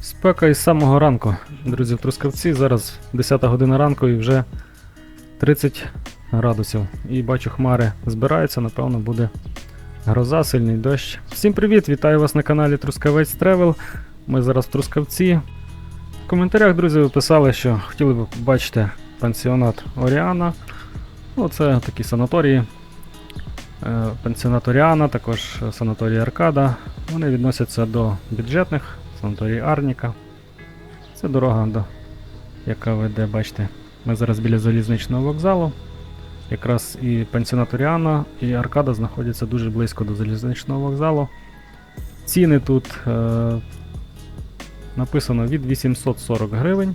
Спека із самого ранку, друзі, в Трускавці. Зараз 10 година ранку і вже 30 градусів. І бачу, хмари збираються, напевно, буде гроза, сильний дощ. Всім привіт! Вітаю вас на каналі Трускавець Тревел. Ми зараз в Трускавці. В коментарях, друзі, ви писали, що хотіли б побачити пансіонат Оріана. Ну, це такі санаторії. Е, Пансіонат Оріана, також санаторій Аркада. Вони відносяться до бюджетних, санаторій Арніка. Це дорога, до, яка веде, бачите, ми зараз біля залізничного вокзалу. Якраз і пансіонат Оріана, і Аркада знаходяться дуже близько до залізничного вокзалу. Ціни тут е, написано від 840 гривень.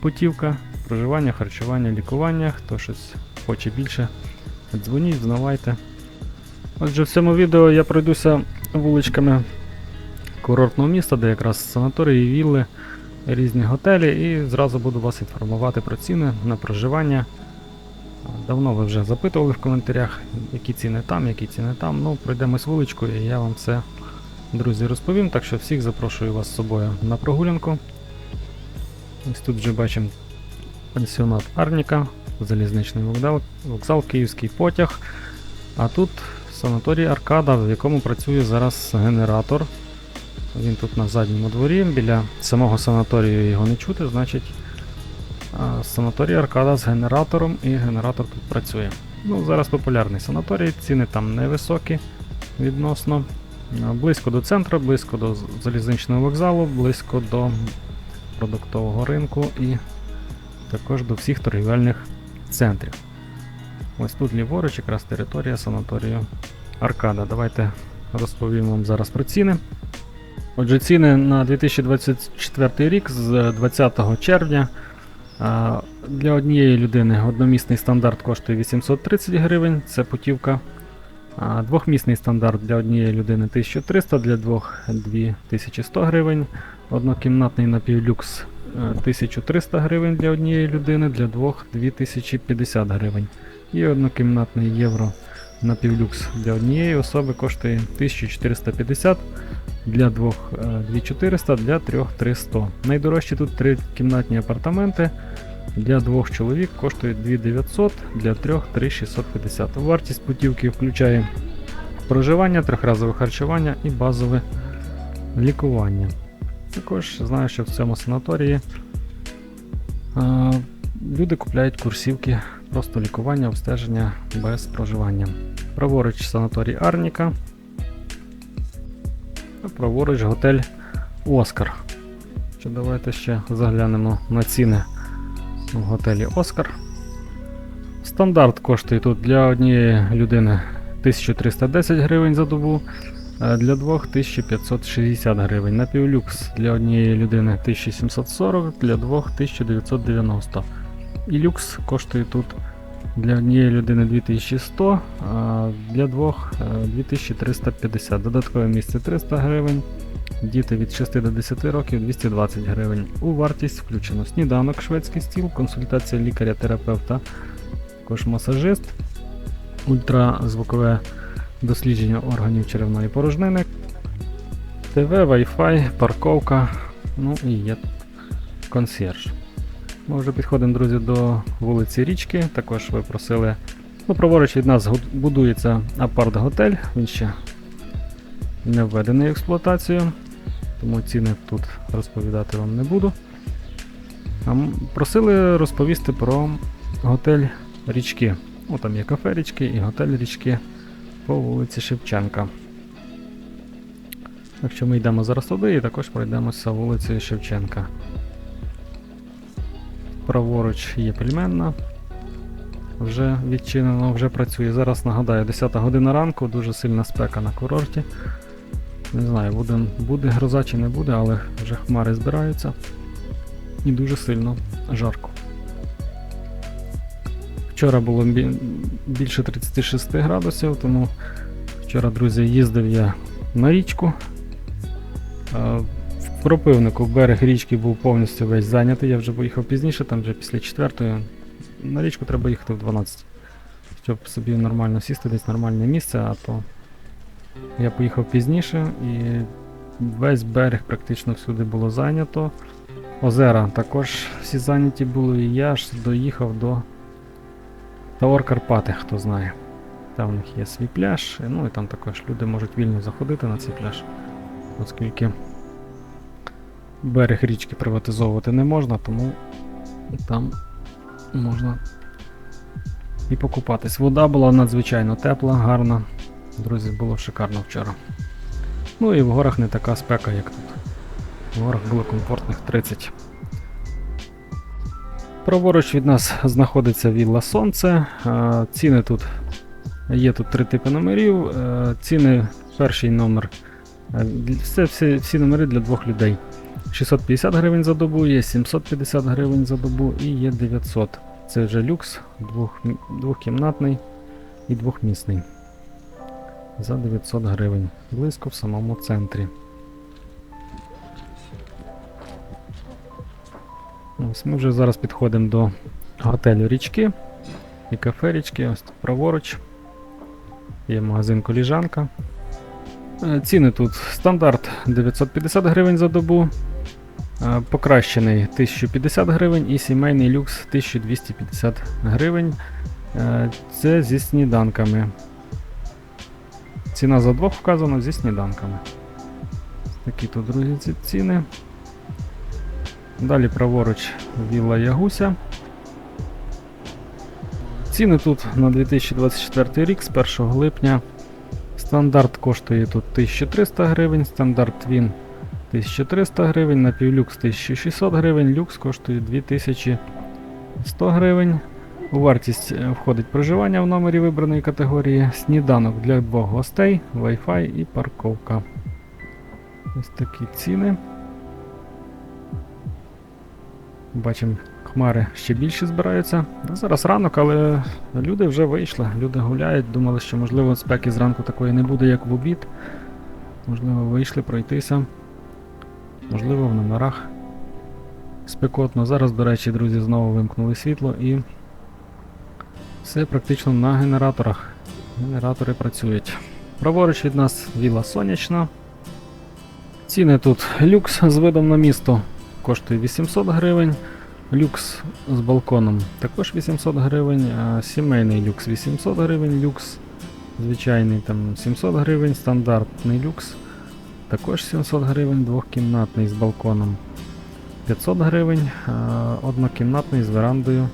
Путівка, проживання, харчування, лікування. Хто щось хоче більше, дзвоніть, знавайте. Отже, в цьому відео я пройдуся вуличками курортного міста, де якраз санаторії, вілли, різні готелі, і зразу буду вас інформувати про ціни на проживання. Давно ви вже запитували в коментарях, які ціни там, які ціни там. Ну, пройдемось вуличкою, і я вам все, друзі, розповім. Так що всіх запрошую вас з собою на прогулянку. Ось тут вже бачимо пансіонат Арніка, залізничний вокзал, вокзал, київський потяг. А тут санаторій Аркада, в якому працює зараз генератор. Він тут на задньому дворі, біля самого санаторію його не чути, значить санаторій Аркада з генератором і генератор тут працює. Ну, Зараз популярний санаторій, ціни там невисокі відносно. Близько до центру, близько до залізничного вокзалу, близько до продуктового ринку і також до всіх торгівельних центрів. Ось тут ліворуч якраз територія санаторію Аркада. Давайте розповім вам зараз про ціни. Отже, ціни на 2024 рік з 20 червня. Для однієї людини одномісний стандарт коштує 830 гривень, це путівка. Двохмісний стандарт для однієї людини 1300, для двох 2100 гривень. Однокімнатний напівлюкс е, 1300 гривень для однієї людини, для двох 2050 гривень. І однокімнатний євро напівлюкс для однієї особи коштує 1450 для двох е, 2400, для трьох 300. Найдорожчі тут трикімнатні апартаменти. Для двох чоловік коштують 2900, для трьох 3650. Вартість путівки включає проживання, трьохразове харчування і базове лікування. Також знаю, що в цьому санаторії е, люди купляють курсівки, просто лікування, обстеження без проживання. Праворуч санаторій Арніка. А праворуч готель Оскар. Що давайте ще заглянемо на ціни в готелі Оскар. Стандарт коштує тут для однієї людини 1310 гривень за добу, а для двох 1560 гривень. Напівлюкс для однієї людини 1740, для двох 1990. І люкс коштує тут для однієї людини 2100, а для двох е, 2350. Додаткове місце 300 гривень. Діти від 6 до 10 років 220 гривень. У вартість включено сніданок, шведський стіл, консультація лікаря-терапевта, також масажист, ультразвукове дослідження органів черевної порожнини, ТВ, Wi-Fi, парковка, ну і є консьєрж. Ми вже підходимо, друзі, до вулиці Річки. Також ви просили. Ну, праворуч від нас будується апарт-готель, він ще не введений в експлуатацію, тому ціни тут розповідати вам не буду. Просили розповісти про готель Річки. О, там є кафе Річки і готель Річки по вулиці Шевченка. Так що ми йдемо зараз туди і також пройдемося вулицею Шевченка. Праворуч є пельменна. Вже відчинено, вже працює. Зараз нагадаю, 10 година ранку, дуже сильна спека на курорті. Не знаю, буде, буде гроза чи не буде, але вже хмари збираються. І дуже сильно жарко. Вчора було більше 36 градусів, тому вчора, друзі, їздив я на річку. Кропивнику берег річки був повністю весь зайнятий. Я вже поїхав пізніше, там вже після четвертої. На річку треба їхати в 12, щоб собі нормально сісти, десь нормальне місце, а то я поїхав пізніше і весь берег практично всюди було зайнято. Озера також всі зайняті були, і я аж доїхав до Тавор Карпати, хто знає. Там у них є свій пляж, ну і там також люди можуть вільно заходити на цей пляж, оскільки берег річки приватизовувати не можна, тому там можна і покупатись. Вода була надзвичайно тепла, гарна. Друзі, було шикарно вчора. Ну і в горах не така спека, як тут. В горах було комфортних 30. Праворуч від нас знаходиться Вілла Сонце. Ціни тут є тут три типи номерів. Е, Ціни перший номер. е, Все, всі, всі номери для двох людей. 650 гривень за добу, є 750 гривень за добу і є 900. Це вже люкс, двох, двохкімнатний і двохмісний. За 900 гривень. Близько в самому центрі. Ось ми вже зараз підходимо до готелю річки і кафе річки. Ось тут праворуч. Є магазин коліжанка. Е, Ціни тут стандарт 950 гривень за добу. Е, Покращений 1050 гривень і сімейний люкс 1250 гривень. Е, Це зі сніданками. Ціна за двох вказана зі сніданками. Такі тут, друзі, ці ціни. Далі праворуч Вілла Ягуся. Ціни тут на 2024 рік з 1 липня. Стандарт коштує тут 1300 гривень, стандарт Twin 1300 гривень, напівлюкс 1600 гривень, люкс коштує 2100 гривень. У вартість е, входить проживання в номері вибраної категорії, сніданок для двох гостей, Wi-Fi і парковка. Ось такі ціни. Бачимо, хмари ще більше збираються. Ну, Зараз ранок, але люди вже вийшли, люди гуляють, думали, що можливо спеки зранку такої не буде, як в обід. Можливо, вийшли пройтися. Можливо, в номерах спекотно. Зараз, до речі, друзі, знову вимкнули світло і все практично на генераторах. Генератори працюють. Праворуч від нас віла сонячна. Ціни тут люкс з видом на місто коштує 800 гривень. Люкс з балконом також 800 гривень. А сімейний люкс 800 гривень, люкс звичайний там 700 гривень, стандартний люкс також 700 гривень, двохкімнатний з балконом 500 гривень, а однокімнатний з верандою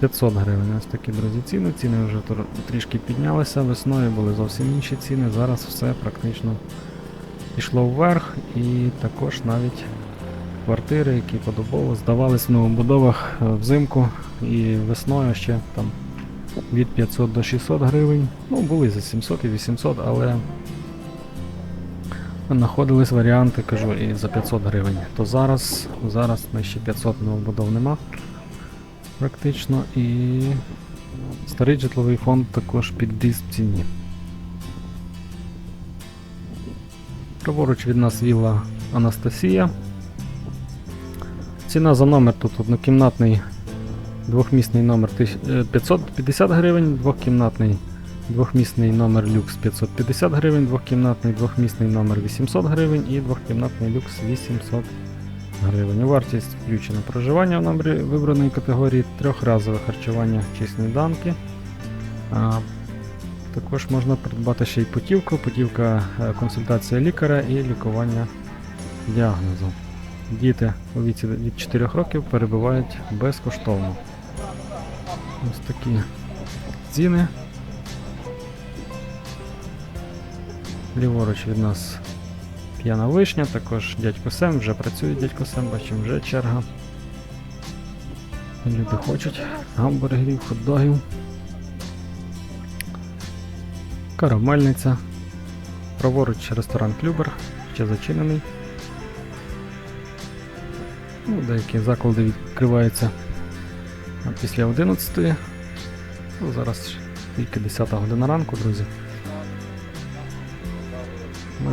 500 гривень. Ось такі друзі ціни. Ціни вже трішки піднялися. Весною були зовсім інші ціни. Зараз все практично пішло вверх і також навіть квартири, які подобово здавались в новобудовах е, взимку і весною ще там від 500 до 600 гривень. Ну, були за 700 і 800, але знаходились варіанти, кажу, і за 500 гривень. То зараз, зараз нижче 500 новобудов нема практично і старий житловий фонд також підріс в ціні. Праворуч від нас вілла Анастасія. Ціна за номер тут однокімнатний двохмісний номер е, 550 гривень, двохкімнатний двохмісний номер люкс 550 гривень, двохкімнатний двохмісний номер 800 гривень і двохкімнатний люкс 800 гривень. Вартість включено проживання в номері вибраної категорії, трьохразове харчування чи сніданки. А, також можна придбати ще й путівку. Путівка е, консультація лікаря і лікування діагнозу. Діти у віці від 4 років перебувають безкоштовно. Ось такі ціни. Ліворуч від нас п'яна вишня, також дядько Сем, вже працює дядько Сем, бачимо вже черга. Люди хочуть гамбургерів, хот-догів. Карамельниця. Праворуч ресторан Клюбер, ще зачинений. Ну, деякі заклади відкриваються після 11. Ну, зараз тільки 10 година ранку, друзі.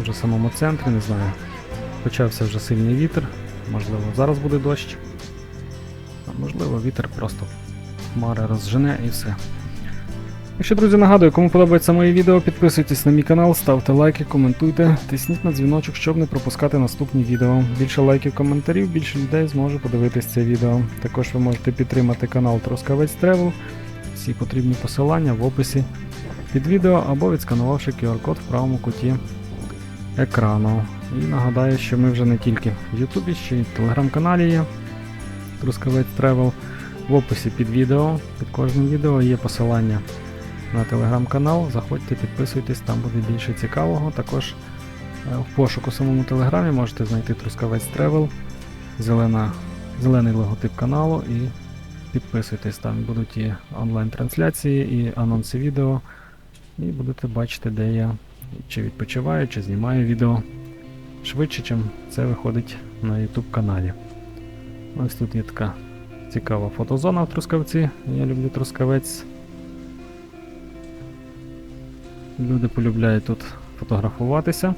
Вже в самому центрі, не знаю. Почався вже сильний вітер, можливо, зараз буде дощ. А можливо, вітер просто хмари розжене і все. Якщо, друзі, нагадую, кому подобається моє відео, підписуйтесь на мій канал, ставте лайки, коментуйте, тисніть на дзвіночок, щоб не пропускати наступні відео. Більше лайків, коментарів, більше людей зможе подивитись це відео. Також ви можете підтримати канал Трускавець Тревел. Всі потрібні посилання в описі під відео або відсканувавши QR-код в правому куті екрану. І нагадаю, що ми вже не тільки в Ютубі, ще й в телеграм-каналі є Трускавець Тревел. В описі під відео, під кожним відео є посилання на телеграм-канал. Заходьте, підписуйтесь, там буде більше цікавого. Також е, в пошуку самому телеграмі можете знайти Трускавець Тревел, зелена, зелений логотип каналу і підписуйтесь. Там будуть і онлайн-трансляції, і анонси відео. І будете бачити, де я чи відпочиваю, чи знімаю відео швидше, чим це виходить на YouTube каналі. Ось тут є така цікава фотозона в Трускавці. Я люблю Трускавець. Люди полюбляють тут фотографуватися.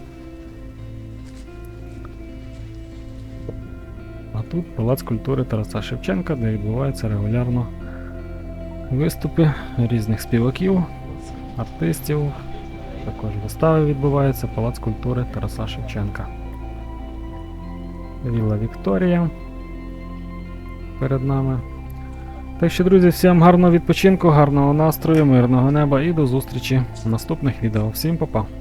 А тут Палац культури Тараса Шевченка, де відбуваються регулярно виступи різних співаків, артистів. Також вистави відбуваються Палац культури Тараса Шевченка. Вілла Вікторія перед нами. Так що, друзі, всім гарного відпочинку, гарного настрою, мирного неба і до зустрічі в наступних відео. Всім па-па!